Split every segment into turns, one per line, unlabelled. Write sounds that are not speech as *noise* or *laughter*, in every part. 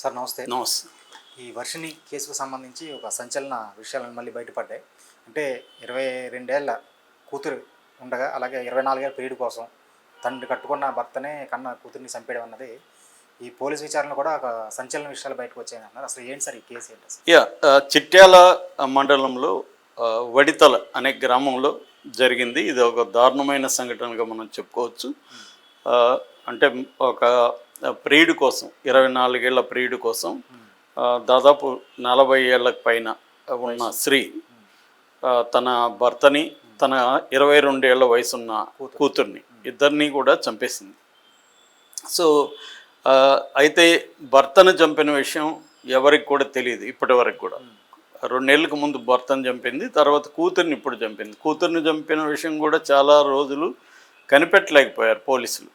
Sir నమస్తే.
నమస్తే.
ఈ వర్షిని కేసుకు సంబంధించి ఒక సంచలన విషయాలను మళ్ళీ బయటపడ్డాయి. అంటే ఇరవై రెండేళ్ళ కూతురు ఉండగా అలాగే ఇరవై నాలుగేళ్ళ పీరియడ్ కోసం తండ్రి కట్టుకున్న భర్తనే కన్న కూతుర్ని చంపేయడం అన్నది ఈ పోలీస్ విచారణలో కూడా ఒక సంచలన విషయాలు బయటకు వచ్చాయని అన్నారు. అసలు ఏంటి సార్ ఈ కేసు ఏంటి
యా చిట్యాల మండలంలో వడితల అనే గ్రామంలో జరిగింది. ఇది ఒక దారుణమైన సంఘటనగా మనం చెప్పుకోవచ్చు. అంటే ఒక ప్రియుడి కోసం ఇరవై నాలుగేళ్ళ ప్రియుడి కోసం దాదాపు నలభై ఏళ్ళకు పైన ఉన్న స్త్రీ తన భర్తని తన ఇరవై రెండేళ్ళ వయసున్న కూతుర్ని. ఇద్దరిని కూడా చంపేసింది. సో అయితే భర్తను చంపిన విషయం ఎవరికి కూడా తెలియదు ఇప్పటి వరకు కూడా రెండేళ్ళకు ముందు భర్తను చంపింది తర్వాత కూతుర్ని ఇప్పుడు చంపింది. కూతుర్ని చంపిన విషయం కూడా చాలా రోజులు కనిపెట్టలేకపోయారు పోలీసులు.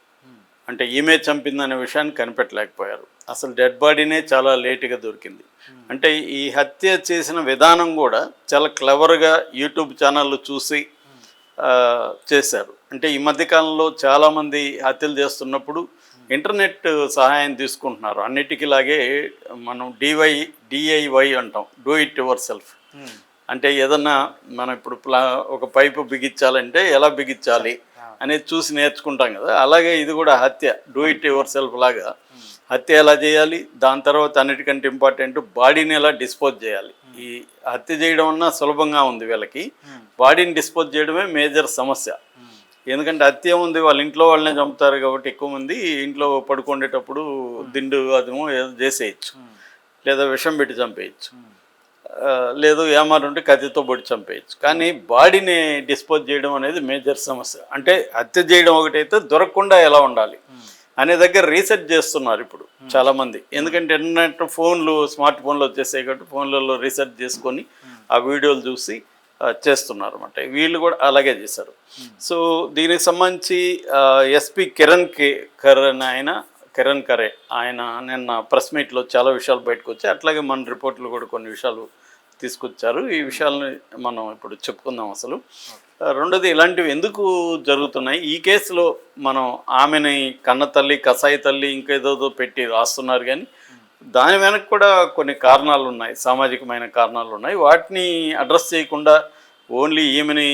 అంటే ఈమె చంపిందనే విషయాన్ని కనిపెట్టలేకపోయారు. అసలు డెడ్ బాడీనే చాలా లేటుగా దొరికింది. అంటే ఈ హత్య చేసిన విధానం కూడా చాలా క్లవర్గా యూట్యూబ్ ఛానళ్ళు చూసి చేశారు. అంటే ఈ మధ్యకాలంలో చాలామంది హత్యలు చేస్తున్నప్పుడు ఇంటర్నెట్ సహాయం తీసుకుంటున్నారు. అన్నిటికీలాగే మనం డివై డిఐవై అంటాం. డూ ఇట్ యువర్ సెల్ఫ్ అంటే ఏదన్నా మనం ఇప్పుడు ప్లా ఒక పైపు బిగించాలంటే ఎలా బిగించాలి? అనేది చూసి నేర్చుకుంటాం కదా. అలాగే ఇది కూడా హత్య. డూ ఇట్ యువర్ సెల్ఫ్ లాగా. హత్య ఎలా చేయాలి? దాని తర్వాత అన్నిటికంటే ఇంపార్టెంట్ బాడీని ఎలా డిస్పోజ్ చేయాలి? ఈ హత్య చేయడం అన్నా సులభంగా ఉంది వీళ్ళకి. బాడీని డిస్పోజ్ చేయడమే మేజర్ సమస్య. ఎందుకంటే హత్య ఉంది వాళ్ళ ఇంట్లో వాళ్ళనే చంపుతారు కాబట్టి ఎక్కువ మంది ఇంట్లో పడుకునేటప్పుడు దిండు అదము ఏదో చేసేయచ్చు. లేదా విషం పెట్టి చంపేయచ్చు. లేదు ఏమారు ఉంటే కత్తితో పొడి చంపేయచ్చు. కానీ బాడీని డిస్పోజ్ చేయడం అనేది మేజర్ సమస్య. అంటే హత్య చేయడం ఒకటైతే దొరకకుండా ఎలా ఉండాలి? అనే దగ్గర రీసెర్చ్ చేస్తున్నారు ఇప్పుడు చాలా మంది ఎందుకంటే ఇంటర్నెట్ ఫోన్లు స్మార్ట్ ఫోన్లు వచ్చేసాయి కాబట్టి ఫోన్లలో రీసెర్చ్ చేసుకొని ఆ వీడియోలు చూసి చేస్తున్నారు అనమాట వీళ్ళు కూడా అలాగే చేశారు. సో దీనికి సంబంధించి ఎస్పి కిరణ్ కే కరణ్ ఆయన కిరణ్ కరే ఆయన నిన్న ప్రెస్ మీట్లో చాలా విషయాలు బయటకు వచ్చాయి. అట్లాగే మన రిపోర్ట్లు కూడా కొన్ని విషయాలు తీసుకొచ్చారు. ఈ విషయాలను మనం ఇప్పుడు చెప్పుకుందాం అసలు. రెండోది ఇలాంటివి ఎందుకు జరుగుతున్నాయి? ఈ కేసులో మనం ఆమెని కన్న తల్లి కసాయి తల్లి ఇంకేదో పెట్టి రాస్తున్నారు కానీ దాని వెనక కూడా కొన్ని కారణాలు ఉన్నాయి సామాజికమైన కారణాలు ఉన్నాయి. వాటిని అడ్రస్ చేయకుండా ఓన్లీ ఈమెని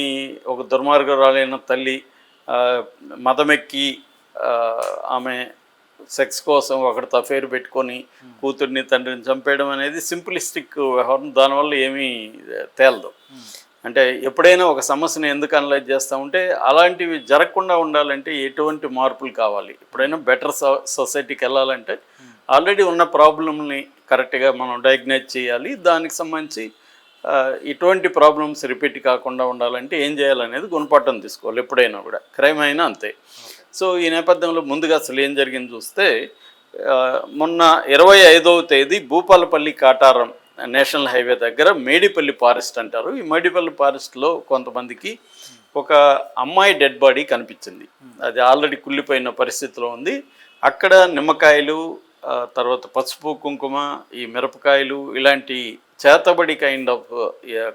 ఒక దుర్మార్గురాలైన తల్లి మతమెక్కి మదమెక్కి ఆమె సెక్స్ కోసం ఒకటి అఫేర్ పెట్టుకొని కూతుర్ని తండ్రిని చంపేయడం అనేది సింపులిస్టిక్ వ్యవహారం. దానివల్ల ఏమీ తేలదు. అంటే ఎప్పుడైనా ఒక సమస్యను ఎందుకు అనలైజ్ చేస్తామంటే అలాంటివి జరగకుండా ఉండాలంటే ఎటువంటి మార్పులు కావాలి. ఎప్పుడైనా బెటర్ సొసైటీకి వెళ్ళాలంటే ఆల్రెడీ ఉన్న ప్రాబ్లమ్ని కరెక్ట్గా మనం డయాగ్నైజ్ చేయాలి. దానికి సంబంధించి ఇటువంటి ప్రాబ్లమ్స్ రిపీట్ కాకుండా ఉండాలంటే ఏం చేయాలనేది గుణపాఠం తీసుకోవాలి ఎప్పుడైనా కూడా. క్రైమ్ అయినా అంతే. సో ఈ నేపథ్యంలో ముందుగా అసలు ఏం జరిగింది చూస్తే మొన్న ఇరవై ఐదవ తేదీ భూపాలపల్లి కాటారం నేషనల్ హైవే దగ్గర మేడిపల్లి ఫారెస్ట్ అంటారు. ఈ మేడిపల్లి ఫారెస్ట్లో కొంతమందికి ఒక అమ్మాయి డెడ్ బాడీ కనిపించింది. అది ఆల్రెడీ కుళ్ళిపోయిన పరిస్థితిలో ఉంది. అక్కడ నిమ్మకాయలు తర్వాత పసుపు కుంకుమ ఈ మిరపకాయలు ఇలాంటి చేతబడి కైండ్ ఆఫ్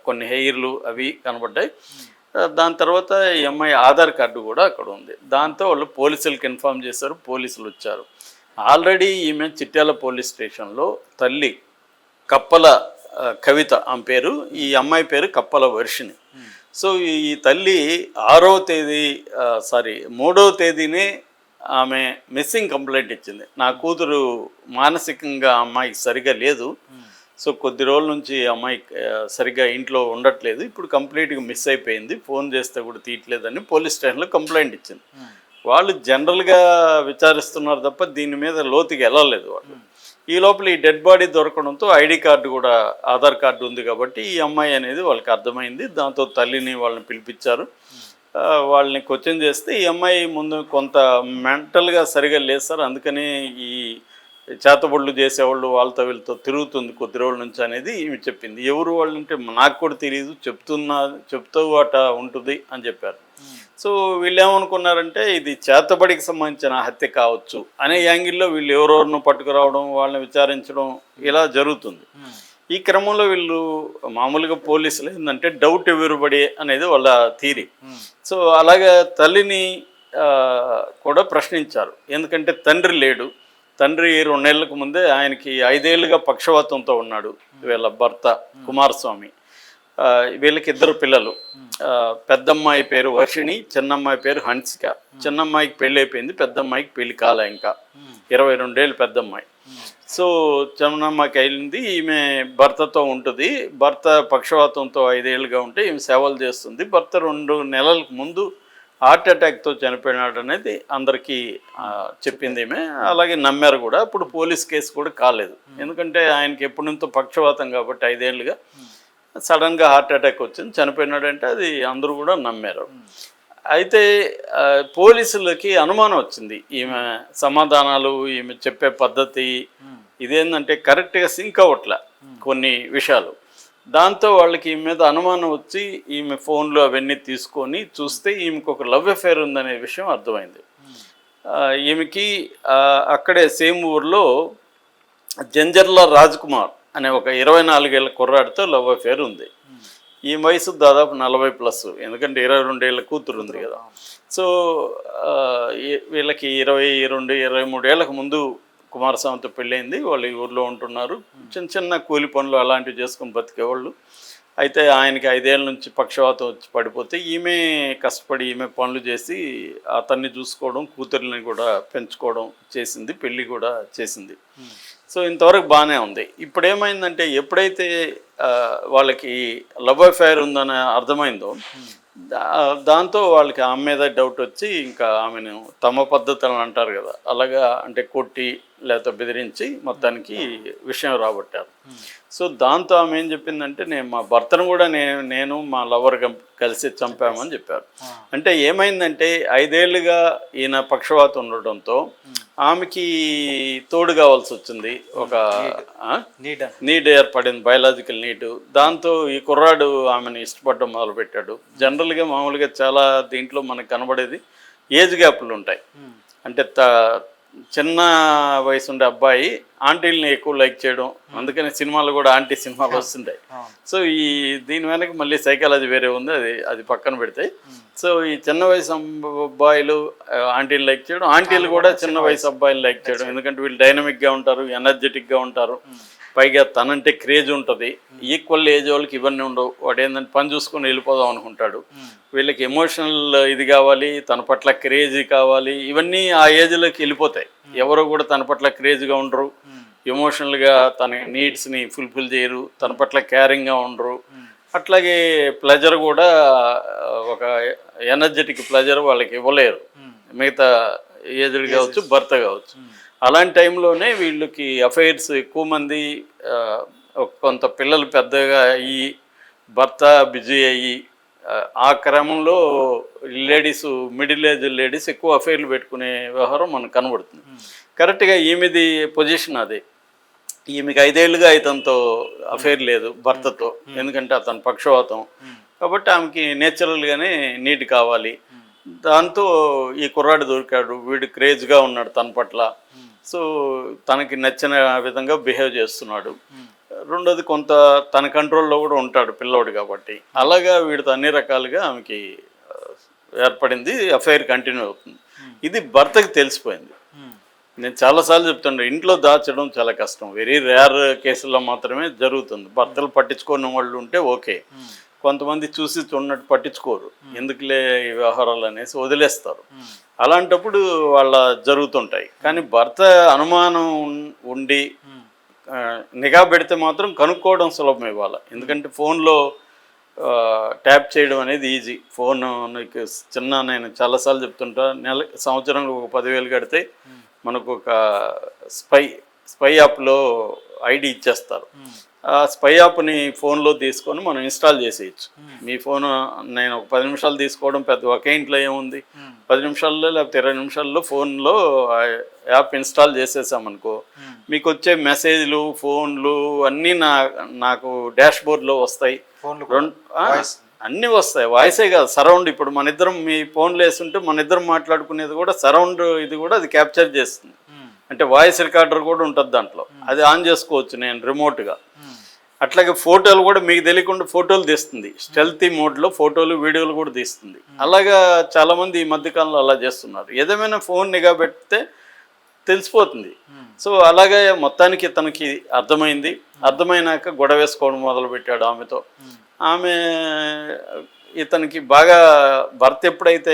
కొన్ని హెయిర్లు అవి కనబడ్డాయి. ఆ, దాని తర్వాత ఈ అమ్మాయి ఆధార్ కార్డు కూడా అక్కడ ఉంది. దాంతో వాళ్ళు పోలీసులకు ఇన్ఫామ్ చేశారు పోలీసులు వచ్చారు. ఆల్రెడీ ఈమె చిట్యాల పోలీస్ స్టేషన్లో తల్లి కప్పల కవిత ఆమె పేరు ఈ అమ్మాయి పేరు కప్పల వర్షిణి. సో ఈ తల్లి ఆరో తేదీ సారీ మూడో తేదీనే ఆమె మిస్సింగ్ కంప్లైంట్ ఇచ్చింది. నా కూతురు మానసికంగా అమ్మాయికి సరిగా లేదు. సో కొద్ది రోజుల నుంచి ఈ అమ్మాయి సరిగ్గా ఇంట్లో ఉండట్లేదు. ఇప్పుడు కంప్లీట్గా మిస్ అయిపోయింది. ఫోన్ చేస్తే కూడా తీయట్లేదని పోలీస్ స్టేషన్లో కంప్లైంట్ ఇచ్చింది. వాళ్ళు జనరల్గా విచారిస్తున్నారు తప్ప దీని మీద లోతుకి వెళ్ళలేదు వాళ్ళు. ఈ లోపల ఈ డెడ్ బాడీ దొరకడంతో ఐడి కార్డు కూడా ఆధార్ కార్డు ఉంది కాబట్టి ఈ అమ్మాయి అనేది వాళ్ళకి అర్థమైంది. దాంతో తల్లిని వాళ్ళని పిలిపించారు. ఆ, వాళ్ళని క్వశ్చన్ చేస్తే ఈ అమ్మాయి ముందు కొంత మెంటల్గా సరిగా లేదు సార్. అందుకని ఈ చేతబడులు చేసేవాళ్ళు వాళ్ళతో వీళ్ళతో తిరుగుతుంది కొద్ది రోజుల నుంచి అనేది ఈమె చెప్పింది. ఎవరు వాళ్ళు అంటే నాకు కూడా తెలియదు చెప్తున్నా చెప్తూ అట ఉంటుంది అని చెప్పారు. సో వీళ్ళు ఏమనుకున్నారంటే ఇది చేతబడికి సంబంధించిన హత్య కావచ్చు అనే యాంగిల్లో వీళ్ళు ఎవరెవరినో పట్టుకురావడం వాళ్ళని విచారించడం ఇలా జరుగుతుంది. ఈ క్రమంలో వీళ్ళు మామూలుగా పోలీసులు ఏంటంటే డౌట్ ఎవరుబడి అనేది వాళ్ళ థీరీ సో అలాగే తల్లిని కూడా ప్రశ్నించారు. ఎందుకంటే తండ్రి లేడు. తండ్రి రెండు నెలలకు ముందే ఆయనకి ఐదేళ్ళుగా పక్షవాతంతో ఉన్నాడు వీళ్ళ భర్త కుమారస్వామి. వీళ్ళకి ఇద్దరు పిల్లలు. పెద్దమ్మాయి పేరు వర్షిణి చిన్నమ్మాయి పేరు హన్సిక. చిన్నమ్మాయికి పెళ్ళి అయిపోయింది పెద్దమ్మాయికి పెళ్ళి కాలే ఇంకా. ఇరవై రెండేళ్ళు పెద్దమ్మాయి. సో చిన్నమ్మాయికి అయింది ఈమె భర్తతో ఉంటుంది. భర్త పక్షవాతంతో ఐదేళ్ళుగా ఉంటే ఈమె సేవలు చేస్తుంది. భర్త రెండు నెలలకు ముందు హార్ట్ అటాక్తో చనిపోయినాడు అనేది అందరికీ చెప్పింది ఈమె. అలాగే నమ్మారు కూడా. అప్పుడు పోలీస్ కేసు కూడా కాలేదు. ఎందుకంటే ఆయనకి ఎప్పటి నుంచో పక్షవాతం కాబట్టి ఐదేళ్ళుగా సడన్గా హార్ట్ అటాక్ వచ్చింది. చనిపోయినాడంటే అది అందరూ కూడా నమ్మారు. అయితే పోలీసులకి అనుమానం వచ్చింది. ఈమె సమాధానాలు ఈమె చెప్పే పద్ధతి ఇదేంటంటే కరెక్ట్గా సింక్ అవ్వట్లే కొన్ని విషయాలు. దాంతో వాళ్ళకి ఈమె మీద అనుమానం వచ్చి ఈమె ఫోన్లు అవన్నీ తీసుకొని చూస్తే ఈమెకు ఒక లవ్ అఫేర్ ఉందనే విషయం అర్థమైంది. ఈమెకి అక్కడే సేమ్ ఊర్లో జంజర్ల రాజ్ కుమార్ అనే ఒక ఇరవై నాలుగేళ్ళ కుర్రాడితో లవ్ అఫేర్ ఉంది. ఈ వయసు దాదాపు నలభై ప్లస్ ఎందుకంటే ఇరవై రెండేళ్ళ కూతురు ఉంది కదా. సో వీళ్ళకి ఇరవై రెండు ఇరవై మూడేళ్ళకు ముందు కుమారస్వామితో పెళ్ళైంది. వాళ్ళు ఈ ఊర్లో ఉంటున్నారు. చిన్న చిన్న కూలి పనులు అలాంటివి చేసుకొని బతికేవాళ్ళు. అయితే ఆయనకి ఐదేళ్ళ నుంచి పక్షవాతం వచ్చి పడిపోతే ఈమె కష్టపడి ఈమె పనులు చేసి అతన్ని చూసుకోవడం కూతుర్ని కూడా పెంచుకోవడం చేసింది పెళ్ళి కూడా చేసింది. సో ఇంతవరకు బాగానే ఉంది. ఇప్పుడు ఏమైందంటే ఎప్పుడైతే వాళ్ళకి లవ్ అఫైర్ ఉందని అర్థమైందో దాంతో వాళ్ళకి ఆమె మీద డౌట్ వచ్చి ఇంకా ఆమెను తమ పద్ధతులను అంటారు కదా అలాగా అంటే కొట్టి లేకపోతే బెదిరించి మొత్తానికి విషయం రాబట్టారు. సో దాంతో ఆమె ఏం చెప్పిందంటే నేను మా భర్తను కూడా నేను నేను మా లవర్ కలిసి చంపామని చెప్పారు. అంటే ఏమైందంటే ఐదేళ్ళుగా ఈయన పక్షవాతం ఉండడంతో ఆమెకి తోడు కావాల్సి వచ్చింది. ఒక నీడ్. ఏర్పడింది బయలాజికల్ నీడ్. దాంతో ఈ కుర్రాడు ఆమెను ఇష్టపడడం మొదలుపెట్టాడు. జనరల్గా మామూలుగా చాలా దీంట్లో మనకు కనబడేది ఏజ్ గ్యాప్లు ఉంటాయి. అంటే త చిన్న వయసు ఉండే అబ్బాయి ఆంటీల్ని ఎక్కువ లైక్ చేయడం. అందుకని సినిమాలు కూడా ఆంటీ సినిమాలు *laughs* వస్తుంటాయి. సో ఈ దీని వెనక మళ్ళీ సైకాలజీ వేరే ఉంది అది అది పక్కన పెడితే. సో ఈ చిన్న వయసు అబ్బాయిలు ఆంటీలు లైక్ చేయడం. ఆంటీలు కూడా చిన్న వయసు అబ్బాయిలు లైక్ చేయడం. ఎందుకంటే వీళ్ళు డైనమిక్గా ఉంటారు ఎనర్జెటిక్గా ఉంటారు. పైగా తనంటే క్రేజ్ ఉంటుంది. ఈక్వల్ ఏజ్ వాళ్ళకి ఇవన్నీ ఉండవు. వాడు ఏంటంటే పని చూసుకొని వెళ్ళిపోదాం అనుకుంటాడు. వీళ్ళకి ఎమోషనల్ ఇది కావాలి తన పట్ల క్రేజీ కావాలి ఇవన్నీ ఆ ఏజ్లోకి వెళ్ళిపోతాయి. ఎవరు కూడా తన పట్ల క్రేజ్గా ఉండరు. ఎమోషనల్గా తన నీడ్స్ని ఫుల్ఫిల్ చేయరు. తన పట్ల కేరింగ్గా ఉండరు. అట్లాగే ప్లెజర్ కూడా ఒక ఎనర్జెటిక్ ప్లెజర్ వాళ్ళకి ఇవ్వలేరు. మిగతా ఏజ్డ్ కావచ్చు భర్త కావచ్చు. అలాంటి టైంలోనే వీళ్ళకి అఫైర్స్ ఎక్కువ మంది కొంత పిల్లలు పెద్దగా అయ్యి భర్త బిజీ అయ్యి ఆ, ఆ క్రమంలో లేడీస్ మిడిల్ ఏజ్ లేడీస్ ఎక్కువ అఫైర్లు పెట్టుకునే వ్యవహారం మనకు కనబడుతుంది. కరెక్ట్గా ఈమెది పొజిషన్ అదే. ఈమెకి ఐదేళ్ళుగా ఇతనితో అఫైర్ లేదు భర్తతో. ఎందుకంటే అతను పక్షవాతం. కాబట్టి ఆమెకి నేచురల్గానే నీట్ కావాలి. దాంతో ఈ కుర్రాడు దొరికాడు. వీడు క్రేజ్గా ఉన్నాడు తన పట్ల. సో తనకి నచ్చిన విధంగా బిహేవ్ చేస్తున్నాడు. రెండోది కొంత తన కంట్రోల్లో కూడా ఉంటాడు పిల్లోడు కాబట్టి. అలాగా వీడితో అన్ని రకాలుగా ఆమెకి ఏర్పడింది అఫైర్ కంటిన్యూ అవుతుంది. ఇది భర్తకి తెలిసిపోయింది. నేను చాలాసార్లు చెప్తుండే ఇంట్లో దాచడం చాలా కష్టం. వెరీ రేర్ కేసుల్లో మాత్రమే జరుగుతుంది. భర్తలు పట్టించుకోని వాళ్ళు ఉంటే ఓకే. కొంతమంది చూసి చూడనట్టు పట్టించుకోరు. ఎందుకులే ఈ వ్యవహారాలు అనేసి వదిలేస్తారు. అలాంటప్పుడు వాళ్ళ జరుగుతుంటాయి. కానీ భర్త అనుమానం ఉండి నిఘా పెడితే మాత్రం కనుక్కోవడం సులభం ఇవ్వాలి ఎందుకంటే ఫోన్లో ట్యాప్ చేయడం అనేది ఈజీ. ఫోన్ నీకు చిన్న నేను చాలాసార్లు చెప్తుంటా నెల సంవత్సరంలో ఒక పదివేలు కడితే మనకు ఒక స్పై స్పై యాప్లో ఐడి ఇచ్చేస్తారు. ఆ స్పై యాప్ని ఫోన్లో తీసుకొని మనం ఇన్స్టాల్ చేసేయచ్చు. మీ ఫోన్ నేను ఒక పది నిమిషాలు తీసుకోవడం పెద్ద ఒకే ఇంట్లో ఏముంది? పది నిమిషాల్లో లేకపోతే ఇరవై నిమిషాల్లో ఫోన్లో యాప్ ఇన్స్టాల్ చేసేసామనుకో మీకు వచ్చే మెసేజ్లు ఫోన్లు అన్నీ నా నాకు డాష్ బోర్డ్లో వస్తాయి అన్నీ వస్తాయి. వాయిసే కాదు సరౌండ్. ఇప్పుడు మన ఇద్దరం మీ ఫోన్లో వేస్తుంటే మన ఇద్దరం మాట్లాడుకునేది కూడా సరౌండ్ ఇది కూడా అది క్యాప్చర్ చేస్తుంది. అంటే వాయిస్ రికార్డర్ కూడా ఉంటుంది దాంట్లో. అది ఆన్ చేసుకోవచ్చు నేను రిమోట్గా. అట్లాగే ఫోటోలు కూడా మీకు తెలియకుండా ఫోటోలు తీస్తుంది. స్టెల్తీ మోడ్లో ఫోటోలు వీడియోలు కూడా తీస్తుంది. అలాగా చాలామంది ఈ మధ్యకాలంలో అలా చేస్తున్నారు. ఏదేమైనా ఫోన్ నిఘా పెడితే తెలిసిపోతుంది. సో అలాగే మొత్తానికి తనకి అర్థమైంది. అర్థమైనాక గొడవ వేసుకోవడం మొదలుపెట్టాడు ఆమెతో. ఆమె ఇతనికి బాగా భర్త ఎప్పుడైతే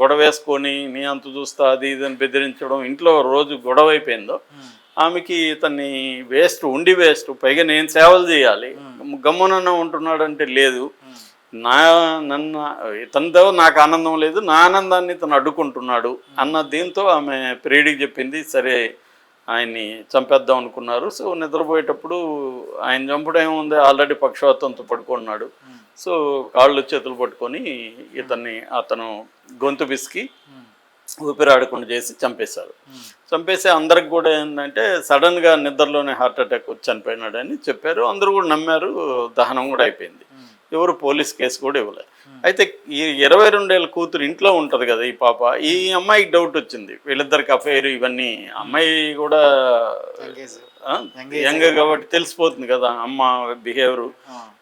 గొడవ వేసుకొని నీ అంత చూస్తా అది ఇది అని బెదిరించడం ఇంట్లో రోజు గొడవ అయిపోయిందో ఆమెకి ఇతన్ని వేస్ట్ ఉండి వేస్ట్ పైగా నేను సేవలు చేయాలి. గమ్మునన్న ఉంటున్నాడంటే లేదు. నా నన్ను ఇతనితో నాకు ఆనందం లేదు నా ఆనందాన్ని ఇతను అడ్డుకుంటున్నాడు అన్న దీంతో ఆమె ప్రేడికి చెప్పింది సరే ఆయన్ని చంపేద్దాం అనుకున్నారు. సో నిద్రపోయేటప్పుడు ఆయన చంపడం ఏముంది? ఆల్రెడీ పక్షవాతంతో పడుకున్నాడు. సో కాళ్ళు చేతులు పట్టుకొని ఇతన్ని అతను గొంతు బిసికి ఊపిరాడకుండా చేసి చంపేశారు. చంపేసి అందరికి కూడా ఏంటంటే సడన్గా నిద్రలోనే హార్ట్ అటాక్ వచ్చి చనిపోయినాడని చెప్పారు. అందరూ కూడా నమ్మారు. దహనం కూడా అయిపోయింది. ఎవరు పోలీస్ కేసు కూడా ఇవ్వలేదు. అయితే ఈ ఇరవై రెండేళ్ళ కూతురు ఇంట్లో ఉంటుంది కదా ఈ పాప ఈ అమ్మాయికి డౌట్ వచ్చింది. వీళ్ళిద్దరికి అఫైర్ ఇవన్నీ. అమ్మాయి కూడా యంగ్ కాబట్టి తెలిసిపోతుంది కదా అమ్మ బిహేవియర్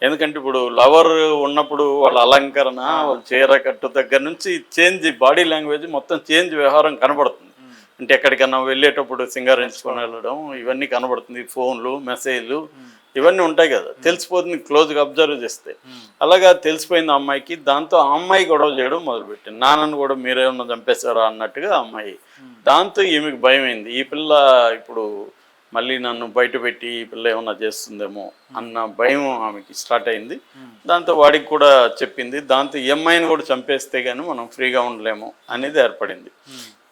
ఎందుకంటే ఇప్పుడు లవర్ ఉన్నప్పుడు వాళ్ళ అలంకరణ వాళ్ళ చీర కట్టు దగ్గర నుంచి చేంజ్ బాడీ లాంగ్వేజ్ మొత్తం చేంజ్ వ్యవహారం కనబడుతుంది. అంటే ఎక్కడికన్నా వెళ్ళేటప్పుడు సింగారించుకొని వెళ్ళడం ఇవన్నీ కనబడుతుంది. ఫోన్లు మెసేజ్లు ఇవన్నీ ఉంటాయి కదా. తెలిసిపోతుంది క్లోజ్గా అబ్జర్వ్ చేస్తే. అలాగా తెలిసిపోయింది అమ్మాయికి. దాంతో ఆ అమ్మాయి గొడవ చేయడం మొదలుపెట్టింది. నాన్నను కూడా మీరేమన్నా చంపేశారా అన్నట్టుగా అమ్మాయి. దాంతో ఈమెకి భయం అయింది ఈ పిల్ల ఇప్పుడు మళ్ళీ నన్ను బయట పెట్టి ఈ పిల్ల ఏమన్నా చేస్తుందేమో అన్న భయం ఆమెకి స్టార్ట్ అయింది. దాంతో వాడికి కూడా చెప్పింది. దాంతో ఈ అమ్మాయిని కూడా చంపేస్తే కానీ మనం ఫ్రీగా ఉండలేము అనేది ఏర్పడింది.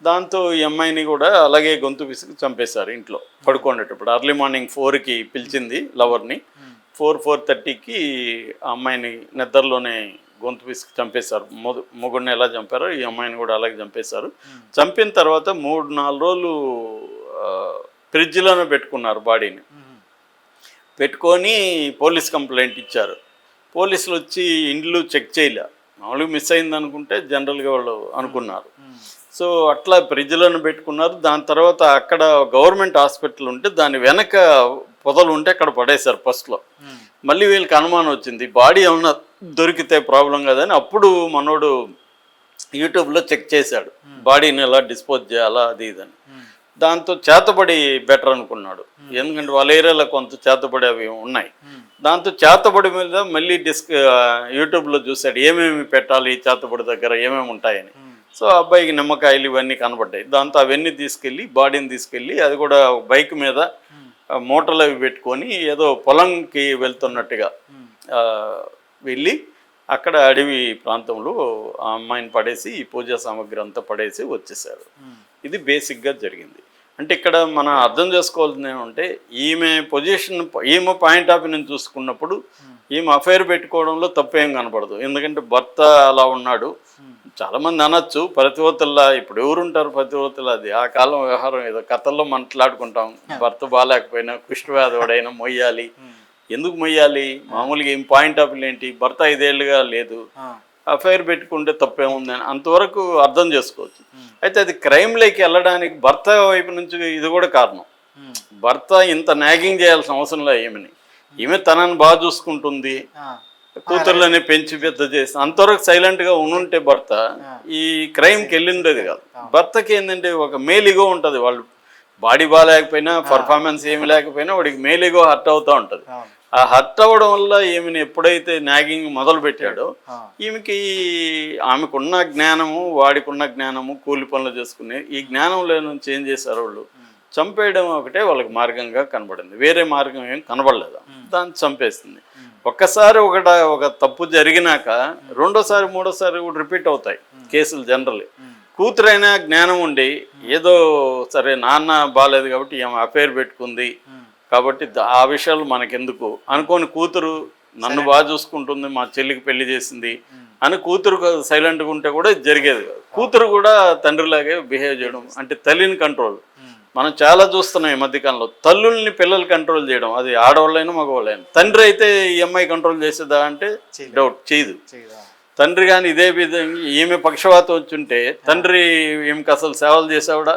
దాంతో ఈ అమ్మాయిని కూడా అలాగే గొంతు పిసికి చంపేశారు ఇంట్లో పడుకునేటప్పుడు. అర్లీ మార్నింగ్ ఫోర్కి పిలిచింది లవర్ని ఫోర్ ఫోర్ థర్టీకి ఆ అమ్మాయిని నిద్రలోనే గొంతు విసిగి చంపేశారు. మొద మొగుడిని ఎలా చంపారో ఈ అమ్మాయిని కూడా అలాగే చంపేశారు. చంపిన తర్వాత మూడు నాలుగు రోజులు ఫ్రిడ్జ్లోనే పెట్టుకున్నారు బాడీని. పెట్టుకొని పోలీస్ కంప్లైంట్ ఇచ్చారు. పోలీసులు వచ్చి ఇండ్లు చెక్ చేయలే. మామూలుగా మిస్ అయింది అనుకుంటే జనరల్గా వాళ్ళు అనుకున్నారు. సో అట్లా ఫ్రిడ్జ్లను పెట్టుకున్నారు. దాని తర్వాత అక్కడ గవర్నమెంట్ హాస్పిటల్ ఉంటే దాని వెనక పొదలు ఉంటే అక్కడ పడేశారు ఫస్ట్లో. మళ్ళీ వీళ్ళకి అనుమానం వచ్చింది బాడీ ఏమన్నా దొరికితే ప్రాబ్లం కదని అప్పుడు మనోడు యూట్యూబ్లో చెక్ చేశాడు. బాడీని ఎలా డిస్పోజ్ చేయాలా అది ఇదని దాంతో చేతబడి బెటర్ అనుకున్నాడు. ఎందుకంటే వాళ్ళ ఏరియాలో కొంత చేతబడి అవి ఉన్నాయి. దాంతో చేతబడి మీద మళ్ళీ డిస్క్ యూట్యూబ్లో చూశాడు ఏమేమి పెట్టాలి చేతబడి దగ్గర ఏమేమి ఉంటాయని. సో అబ్బాయికి నిమ్మకాయలు ఇవన్నీ కనబడ్డాయి. దాంతో అవన్నీ తీసుకెళ్ళి బాడీని తీసుకెళ్ళి అది కూడా బైక్ మీద ఆ, మూటలు అవి పెట్టుకొని ఏదో పొలంకి వెళ్తున్నట్టుగా ఆ, వెళ్ళి అక్కడ అడవి ప్రాంతంలో ఆ అమ్మాయిని పడేసి ఈ పూజా సామాగ్రి అంతా పడేసి వచ్చేసారు. ఇది బేసిక్గా జరిగింది. అంటే ఇక్కడ మనం అర్థం చేసుకోవాల్సింది ఏమంటే ఈమె పొజిషన్ ఈమె పాయింట్ ఆఫ్ నుంచి చూసుకున్నప్పుడు ఈమె అఫైర్ పెట్టుకోవడంలో తప్పేం కనపడదు. ఎందుకంటే భర్త అలా ఉన్నాడు. చాలామంది అనొచ్చు. ప్రతివతల్లా ఇప్పుడు ఎవరుంటారు ప్రతివతలు అది ఆ కాలం వ్యవహారం ఏదో కథల్లో మాట్లాడుకుంటాం. భర్త బాగాలేకపోయినా కుష్ఠవ్యాధుడైనా మొయ్యాలి. *laughs* ఎందుకు మొయ్యాలి? మామూలుగా ఏం పాయింట్ ఆఫ్ ఏంటి భర్త ఐదేళ్ళుగా లేదు. అఫైర్ పెట్టుకుంటే తప్పేముంది అని అంతవరకు అర్థం చేసుకోవచ్చు. అయితే అది క్రైమ్లోకి వెళ్ళడానికి భర్త వైపు నుంచి ఇది కూడా కారణం. భర్త ఇంత నాగింగ్ చేయాల్సిన అవసరం లేదు ఈమెని. ఈమె తనని బాగా చూసుకుంటుంది. కూతుర్లని పెంచి పెద్ద చేసి అంతవరకు సైలెంట్గా ఉంటే భర్త ఈ క్రైమ్కి వెళ్ళిండేది కాదు. భర్తకి ఏంటంటే ఒక మేలిగో ఉంటుంది వాళ్ళు బాడీ బాగాలేకపోయినా పర్ఫార్మెన్స్ ఏమి లేకపోయినా వాడికి మేలిగో హర్ట్ అవుతూ ఉంటుంది. ఆ. హర్ట్ అవ్వడం వల్ల ఈమెను ఎప్పుడైతే నాగింగ్ మొదలు పెట్టాడో ఈమెకి ఆమెకున్న జ్ఞానము వాడికున్న జ్ఞానము కూలి పనులు చేసుకునే ఈ జ్ఞానంలో నుంచి ఏం చేశారు వాళ్ళు? చంపేయడం ఒకటే వాళ్ళకి మార్గంగా కనబడింది. వేరే మార్గం ఏం కనబడలేదు. దాన్ని చంపేస్తుంది ఒక్కసారి ఒకట ఒక తప్పు జరిగినాక రెండోసారి మూడోసారి కూడా రిపీట్ అవుతాయి కేసులు జనరల్ కూతురైనా జ్ఞానం ఉండి ఏదో సరే నాన్న బాగాలేదు కాబట్టి ఏమో అఫైర్ పెట్టుకుంది. కాబట్టి ఆ విషయాలు మనకెందుకు? అనుకోని కూతురు నన్ను బాగా చూసుకుంటుంది మా చెల్లికి పెళ్ళి చేసింది అని కూతురు సైలెంట్గా ఉంటే కూడా జరిగేది కూతురు కూడా తండ్రిలాగే బిహేవ్ చేయడం అంటే తల్లిని కంట్రోల్ మనం చాలా చూస్తున్నాం ఈ మధ్యకాలంలో. తల్లుల్ని పిల్లలు కంట్రోల్ చేయడం అది ఆడవాళ్ళైనా మగవాళ్ళైనా. తండ్రి అయితే ఈ అమ్మాయి కంట్రోల్ చేసేదా అంటే డౌట్ చేయదు. తండ్రి కానీ ఇదే విధంగా ఈమె పక్షవాతం వచ్చుంటే తండ్రి ఈమెకి అసలు సేవలు చేసేవాడా?